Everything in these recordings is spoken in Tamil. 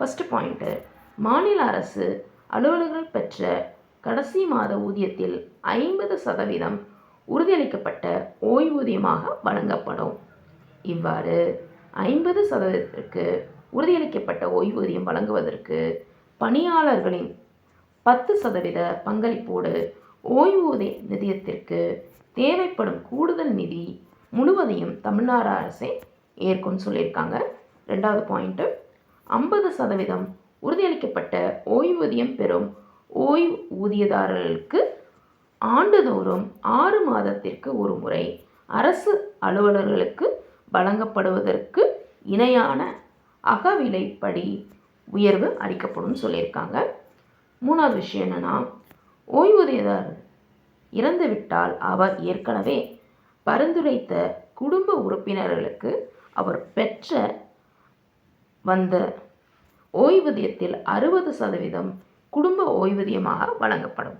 ஃபஸ்ட்டு பாயிண்ட்டு மாநில அரசு அலுவலர்கள் பெற்ற கடைசி மாத ஊதியத்தில் ஐம்பது சதவீதம் உறுதியளிக்கப்பட்ட ஓய்வூதியமாக வழங்கப்படும். இவ்வாறு ஐம்பது சதவீதத்திற்கு உறுதியளிக்கப்பட்ட ஓய்வூதியம் வழங்குவதற்கு பணியாளர்களின் பத்து சதவீத பங்களிப்போடு ஓய்வூதிய நிதியத்திற்கு தேவைப்படும் கூடுதல் நிதி முழுவதையும் தமிழ்நாடு அரசே ஏற்கும் சொல்லியிருக்காங்க. ரெண்டாவது பாயிண்ட்டு ஐம்பது சதவீதம் உறுதியளிக்கப்பட்ட ஓய்வூதியம் பெறும் ஓய்வூதியதாரர்களுக்கு ஆண்டுதோறும் ஆறு மாதத்திற்கு ஒரு முறை அரசு அலுவலர்களுக்கு வழங்கப்படுவதற்கு இணையான அகவிலைப்படி உயர்வு அளிக்கப்படும் சொல்லியிருக்காங்க. மூணாவது விஷயம் என்னென்னா ஓய்வூதியதாரர் இறந்துவிட்டால் அவர் ஏற்கனவே பரிந்துரைத்த குடும்ப உறுப்பினர்களுக்கு அவர் பெற்ற வந்த ஓய்வூதியத்தில் அறுபது சதவீதம் குடும்ப ஓய்வூதியமாக வழங்கப்படும்.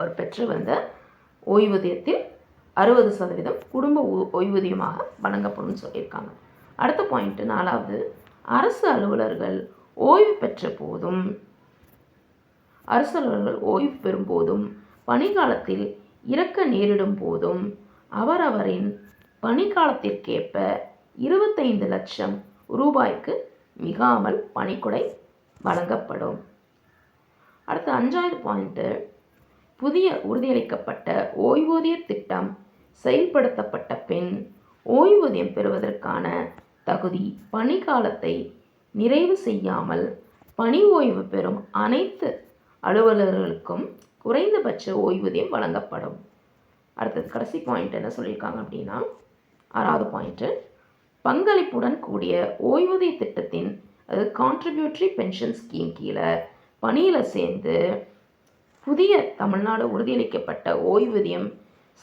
அவர் பெற்று வந்த ஓய்வூதியத்தில் அறுபது சதவீதம் குடும்ப ஓய்வூதியமாக வழங்கப்படும் சொல்லியிருக்காங்க. அடுத்த பாயிண்ட்டு நாலாவது அரசு அலுவலர்கள் ஓய்வு பெற்ற போதும் அரசு அலுவலர்கள் ஓய்வு பெறும் போதும் பணிக்காலத்தில் இறக்க நேரிடும் போதும் அவரவரின் பணிக்காலத்திற்கேற்ப இருபத்தைந்து லட்சம் ரூபாய்க்கு மிகாமல் பணிக்குடை வழங்கப்படும். அடுத்து அஞ்சாவது பாயிண்ட்டு புதிய உறுதியளிக்கப்பட்ட ஓய்வூதிய திட்டம் செயல்படுத்தப்பட்ட பின் ஓய்வூதியம் பெறுவதற்கான தகுதி பணிக்காலத்தை நிறைவு செய்யாமல் பணி ஓய்வு பெறும் அனைத்து அலுவலர்களுக்கும் குறைந்தபட்ச ஓய்வூதியம் வழங்கப்படும். அடுத்தது கடைசி பாயிண்ட் என்ன சொல்லியிருக்காங்க அப்படின்னா ஆறாவது பாயிண்ட்டு பங்களிப்புடன் கூடிய ஓய்வூதிய திட்டத்தின் அது கான்ட்ரிபியூட்டரி பென்ஷன் ஸ்கீம் கீழே பணியில் சேர்ந்து புதிய தமிழ்நாடு உறுதியளிக்கப்பட்ட ஓய்வூதியம்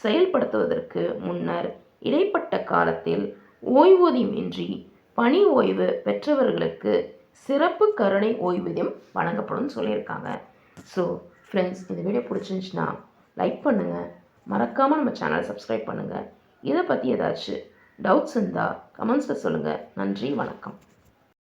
செயல்படுத்துவதற்கு முன்னர் இடைப்பட்ட காலத்தில் ஓய்வூதியம் இன்றி பணி ஓய்வு பெற்றவர்களுக்கு சிறப்பு கருணை ஓய்வூதியம் வழங்கப்படும்னு சொல்லியிருக்காங்க. ஸோ ஃப்ரெண்ட்ஸ் இந்த வீடியோ பிடிச்சிருந்துச்சுன்னா லைக் பண்ணுங்கள் மறக்காமல் நம்ம சேனலை சப்ஸ்கிரைப் பண்ணுங்கள் இதை பற்றி ஏதாச்சும் டவுட்ஸ் இருந்தால் கமெண்ட்ஸில் சொல்லுங்கள் நன்றி வணக்கம்.